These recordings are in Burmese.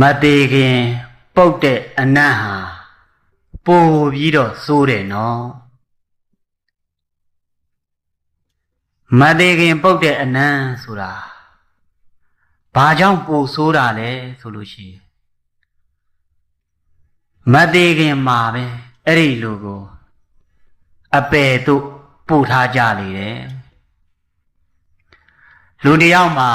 မတေခင်ပုတ်တဲ့အနတ်ဟာပိုပြီးတော့စိုးတယ်နော်မတေခင်ပုတ်တဲ့အနတ်ဆိုတာဘာကြောင့်ပိုဆိုးတာလဲဆိုလို့ရှိရင်မတေခင်မှာပဲအဲ့ဒီလူကိုအပယ်တို့ပို့ထားကြလေတယ်လူတစ်ယောက်မှာ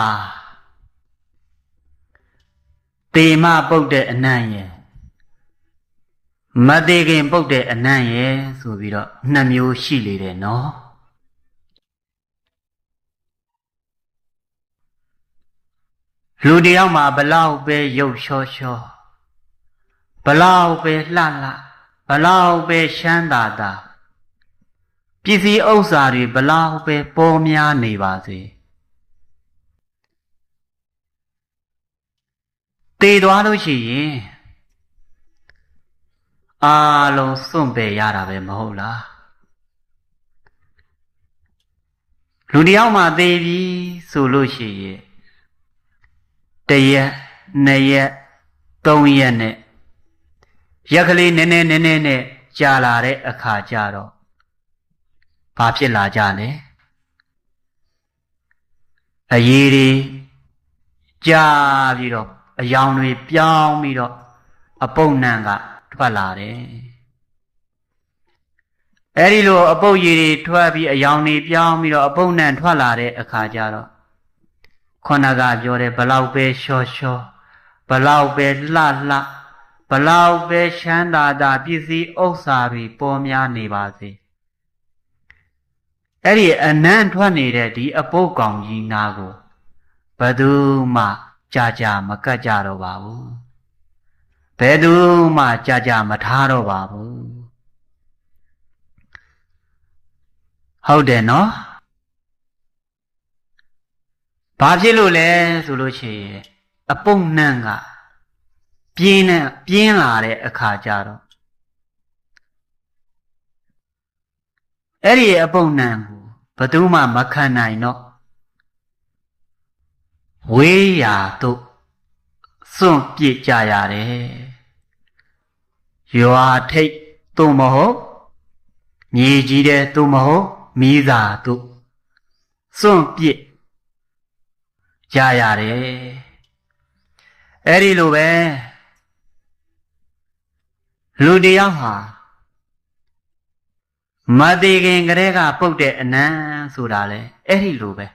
တေမပုတ်တဲ့အနံ့ရဲ့မသေးခင်ပုတ်တဲ့အနံ့ရဲ့ဆိုပြီးတော့နှစ်မျိုးရှိလေတယ်နော်လူတယောက်မှာဘလောက်ပဲရုပ်လျှောလျှောဘလောက်ပဲလှလှဘလောက်ပဲရှမ်းသာသာပစ္စည်းဥစ္စာတွေဘလောက်ပဲပေါ်များနေပါစေ တည်သွားလို့ရှိရင်အာလုံးစွန့်ပယ်ရတာပဲမဟုတ်လားလူတယောက်မှသေပြီဆိုလို့ရှိရင်တရက်နှစ်ရက်သုံးရက်နဲ့ရက်ကလေးနည်းနည်းနည်းနည်းနဲ့ကြာလာတဲ့အခါကျတော့ဘာဖြစ်လာကြလဲအရေးတွေကြာပြီးတော့ အယောင်တွေပြောင်းပြီးတော့အပုပ်နံကထွက်လာတယ်အဲ့ဒီလိုအပုပ်ရည်တွေထွက်ပြီးအယောင်တွေပြောင်းပြီးတော့အပုပ်နံထွက်လာတဲ့အခါကျတော့ခொနကပြောတယ်ဘလောက်ပဲလျှောလျှောဘလောက်ပဲလှလှဘလောက်ပဲချမ်းသာတာပစ္စည်းဥစ္စာတွေပေါ်များနေပါစေအဲ့ဒီအနံ့ထွက်နေတဲ့ဒီအပုပ်ကောင်ကြီးနာကိုဘယ်သူမှ ကြာကြာမကတ်ကြတော့ပါဘူးဘယ်သူမှကြာကြာမထားတော့ပါဘူးဟုတ်တယ်နော်ဘာဖြစ်လို့လဲဆိုလို့ရှိရင်အပုပ်နှံ့ကပြင်းနဲ့ပြင်းလာတဲ့အခါကျတော့အဲ့ဒီအပုပ်နှံကိုဘယ်သူမှမခံနိုင်တော့ ဝေးရာတို့စွန့်ပြစ်ကြရတယ်ရွာထိတ်သို့မဟုတ်မြေကြီးတဲ့သို့မဟုတ်မိသားတို့စွန့်ပြစ်ကြရတယ်အဲ့ဒီလိုပဲလူတယောက်ဟာမသေးခင်ကလေးကပုတ်တဲ့အနံဆိုတာလေအဲ့ဒီလိုပဲ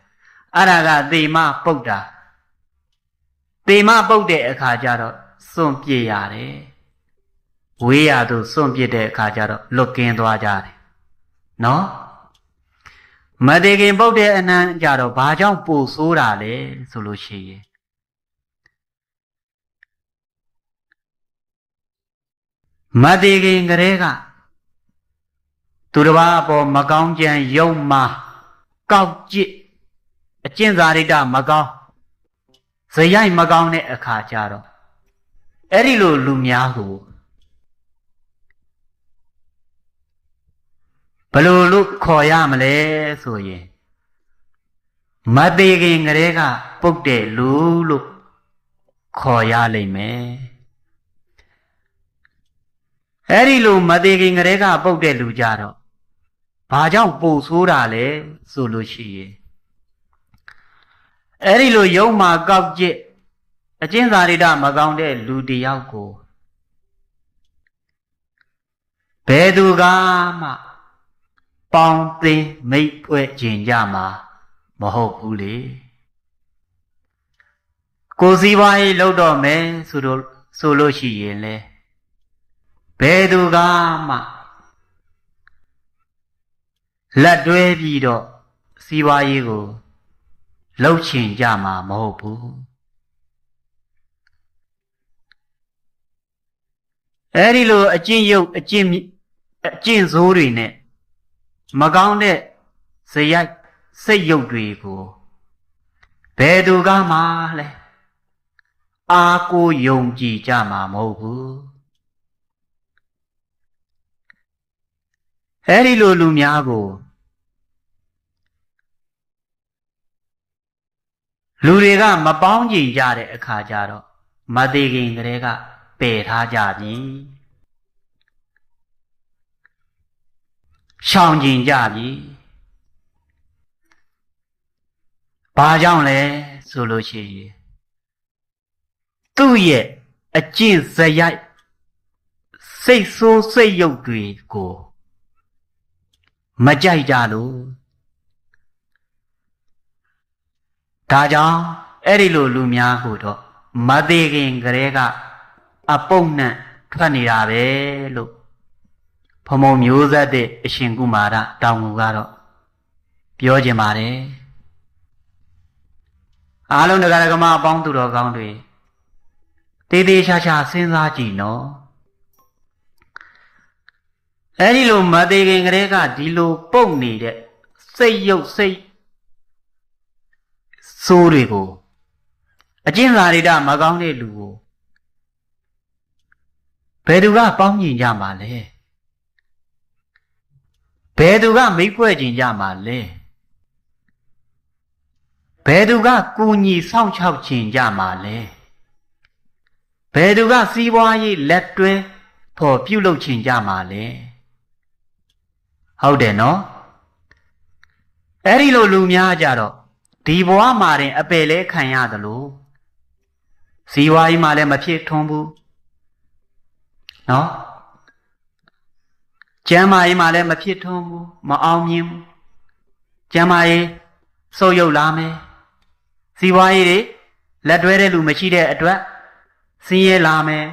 အဲ့ဒါကသေမပုတ်တာ သေမပုတ်တဲ့အခါကျတော့စွန့်ပြစ်ရတယ်ဝေးရသူစွန့်ပြစ်တဲ့အခါကျတော့လွတ်ကင်းသွားကြတယ်နော်မတေခင်ပုတ်တဲ့အနံကြတော့ဘာကြောင့်ပူဆိုးတာလဲဆိုလို့ရှိရင်မတေခင်ကလေးကသူတစ်ပါးအပေါ်မကောင်းကြံယုံမာကောက်ကြစ်အကျင့်စာရိတ္တမကောင်း ဇယိုက်မကောင်းတဲ့အခါကျတော့အဲ့ဒီလိုလူများကိုဘယ်လိုလို့ခေါ်ရမလဲဆိုရင်မသေးခင်ကလေးကပုတ်တဲ့လူလို့ခေါ်ရလိမ့်မယ်အဲ့ဒီလိုမသေးခင်ကလေးကပုတ်တဲ့လူကြတော့ဘာကြောင့်ပူဆိုးတာလဲဆိုလို့ရှိရင် အဲ့ဒီလိုယုံမာကောက်ကျစ်အကျဉ်းစာရိတမကောင်းတဲ့လူတယောက်ကိုဘယ်သူကမှပေါင်းသိမ်းမိတ်ဖွဲ့ခြင်းကြမှာမဟုတ်ဘူးလေကိုစည်းပွားရေးလုပ်တော့မယ်ဆိုတော့ဆိုလို့ရှိရင်လေဘယ်သူကမှလက်တွဲပြီးတော့စီးပွားရေးကို လှုပ်ချင်ကြမှာမဟုတ်ဘူးအဲဒီလိုအကျင့်ရုပ်အကျင့်အကျင့်ဆိုးတွေနဲ့မကောင်းတဲ့ဇယိုက်စိတ်ရုပ်တွေကိုဘယ်သူကမှလဲအာကိုယုံကြည်ကြမှာမဟုတ်ဘူးအဲဒီလိုလူများကို လူတွေကမပေါင်းကြည်ကြတဲ့အခါကျတော့မသေးခင်ကလေးကပယ်ထားကြပြီရှောင်ကျင်ကြပြီဘာကြောင့်လဲဆိုလို့ရှိရင်သူ့ရဲ့အကျင့်ဇယိုက်စိတ်ဆိုးစိတ်ယုတ်တွေကိုမကြိုက်ကြလို့ ဒါကြောင့်အဲ့ဒီလိုလူများကိုတော့မသေးခင်ကလေးကအပုပ်နဲ့ထွက်နေတာပဲလို့ဖမုံမျိုးဆက်တဲ့အရှင်ကုမာရတောင်ငူကတော့ပြောခြင်းပါတယ်အားလုံးတရားဓမ္မအပေါင်းသူတော်ကောင်းတွေတေးသေးချာချာစဉ်းစားကြည့်နော်အဲ့ဒီလိုမသေးခင်ကလေးကဒီလိုပုတ်နေတဲ့စိတ်ရုပ်စိတ် ဆိုးတွေကိုအကျဉ်းစာရိတမကောင်းတဲ့လူကိုဘယ်သူကပေါင်းညင်ကြမှာလဲဘယ်သူကမိတ်ဖွဲ့ကျင်ကြမှာလဲဘယ်သူကကူညီစောင့်ရှောက်ကျင်ကြမှာလဲဘယ်သူကစီးပွားရေးလက်တွဲဖော်ပြုလုပ်ချင်ကြမှာလဲဟုတ်တယ်နော်အဲ့ဒီလိုလူများကြတော့ ဒီဘဝမှာတင်အပယ်လဲခံရသလိုဇီဝါကြီးမှလည်းမဖြစ်ထွန်းဘူးနော်ကျမ်းမာရေးမှလည်းမဖြစ်ထွန်းဘူးမအောင်မြင်ဘူးကျမ်းမာရေးဆုပ်ယုပ်လာမယ်ဇီဝါရေးတွေလက်တွဲတဲ့လူမရှိတဲ့အတွက်ဆင်းရဲလာမယ်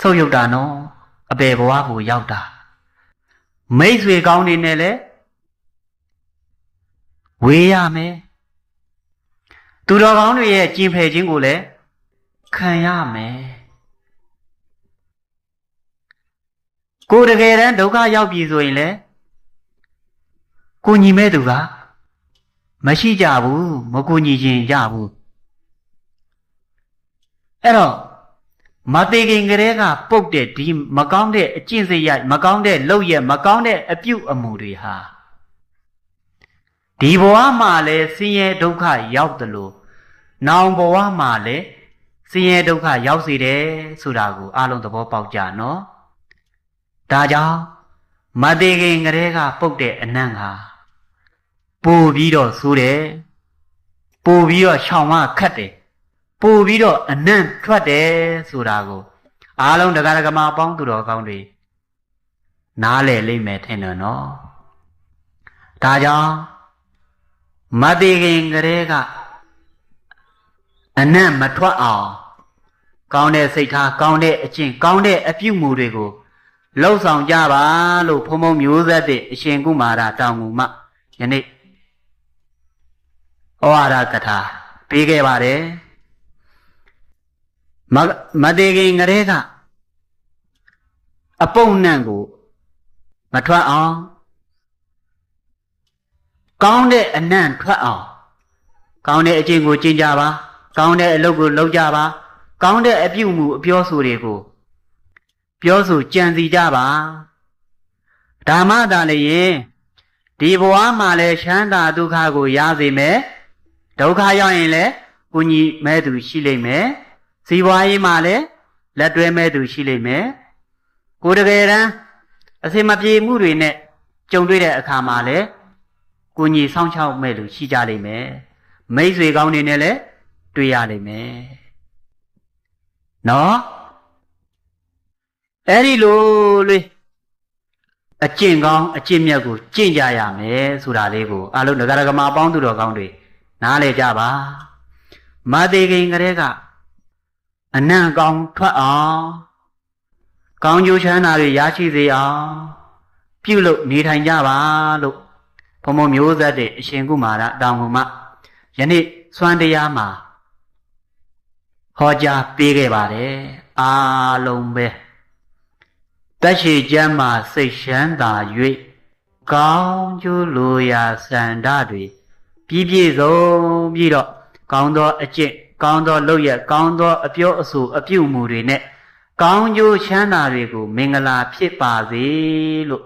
ဆုပ်ယုပ်တာနော်အပေဘဝကိုရောက်တာမိတ်ဆွေကောင်းတွေနဲ့လည်း ဝေးရမယ်သူတော်ကောင်းတွေရဲ့ကျင်ဖယ်ခြင်းကိုလည်းခံရမယ်ကိုယ်တကယ်တမ်းဒုက္ခရောက်ပြီဆိုရင်လည်းကိုညီမဲ့သူကမရှိကြဘူးမကိုညီခြင်းကြဘူးအဲ့တော့မသေးခင်ကလေးကပုတ်တဲ့ဒီမကောင်းတဲ့အကျင့်စရိုက်မကောင်းတဲ့လုပ်ရမကောင်းတဲ့အပြုအမူတွေဟာ ဒီဘဝမှာလည်းဆင်းရဲဒုက္ခရောက်တယ်လို့နောင်ဘဝမှာလည်းဆင်းရဲဒုက္ခရောက်စေတယ်ဆိုတာကိုအားလုံးသဘောပေါက်ကြနော်ဒါကြောင့်မသေးခင်ကလေးကပုတ်တဲ့အနံ့ဟာပို့ပြီးတော့ဆိုးတယ်ပို့ပြီးတော့ရှောင်မခတ်တယ်ပို့ပြီးတော့အနံ့ထွက်တယ်ဆိုတာကိုအားလုံးတရားဓမ္မအပေါင်းသူတော်ကောင်းတွေနားလည်လိမ့်မယ်ထင်တယ်နော်ဒါကြောင့် မသေးခင်ကလေးကအနံ့မထွက်အောင်ကောင်းတဲ့စိတ်ထားကောင်းတဲ့အကျင့်ကောင်းတဲ့အပြုမူတွေကိုလှုပ်ဆောင်ကြပါလို့ဘုံဘုံမျိုးဆက်တဲ့အရှင်ကုမာရတောင်ငူမယနေ့ဩဝါဒကထာပေးခဲ့ပါတယ်မမသေးခင်ကလေးကအပုပ်နှံ့ကိုမထွက်အောင် ကောင်းတဲ့အနံ့ထွက်အောင်ကောင်းတဲ့အကျင့်ကိုကျင့်ကြပါကောင်းတဲ့အလုပ်ကိုလုပ်ကြပါကောင်းတဲ့အပြုမှုအပြောဆိုတွေကိုပြောဆိုကြံစီကြပါဓမ္မသာလည်းဒီဘဝမှာလည်းချမ်းသာဒုက္ခကိုရစေမယ်ဒုက္ခရောက်ရင်လည်းကုညီမဲ့သူရှိလိမ့်မယ်စီးပွားရေးမှာလည်းလက်တွဲမဲ့သူရှိလိမ့်မယ်ကိုယ်တကယ်တမ်းအစင်မပြေမှုတွေနဲ့ကြုံတွေ့တဲ့အခါမှာလည်း ကုညီဆောင်ချောက်မဲ့လူရှိကြလိမ့်မယ်မိတ်ဆွေကောင်းတွေနဲ့လည်းတွေ့ရလိမ့်မယ်နော်အဲ့ဒီလိုလေအကျင့်ကောင်းအကျင့်မြတ်ကိုကျင့်ကြရမယ်ဆိုတာလေးကိုအလုံးဒကာဒကမအပေါင်းသူတော်ကောင်းတွေနားလေကြပါမသေးခင်ကလေးကအနံ့ကောင်းထွက်အောင်ကောင်းကျိုးချမ်းသာတွေရရှိစေအောင်ပြုလုပ်နေထိုင်ကြပါလို့ ဘုံဘုံမျိုးသက်တဲ့အရှင်ကုမာရတောင်ကုမယနေ့စွမ်းတရားမှာဟောကြားပေးခဲ့ပါတယ်အားလုံးပဲတက်ရှိကျမ်းမှာစိတ်ရှမ်းသာ၍ကောင်းကျိုးလိုရာစန္ဒတွေပြည့်ပြည့်စုံပြီးတော့ကောင်းသောအကျင့်ကောင်းသောလုပ်ရကောင်းသောအပြောအဆိုအပြုမှုတွေနဲ့ကောင်းကျိုးချမ်းသာတွေကို မင်္ဂလာဖြစ်ပါစေလို့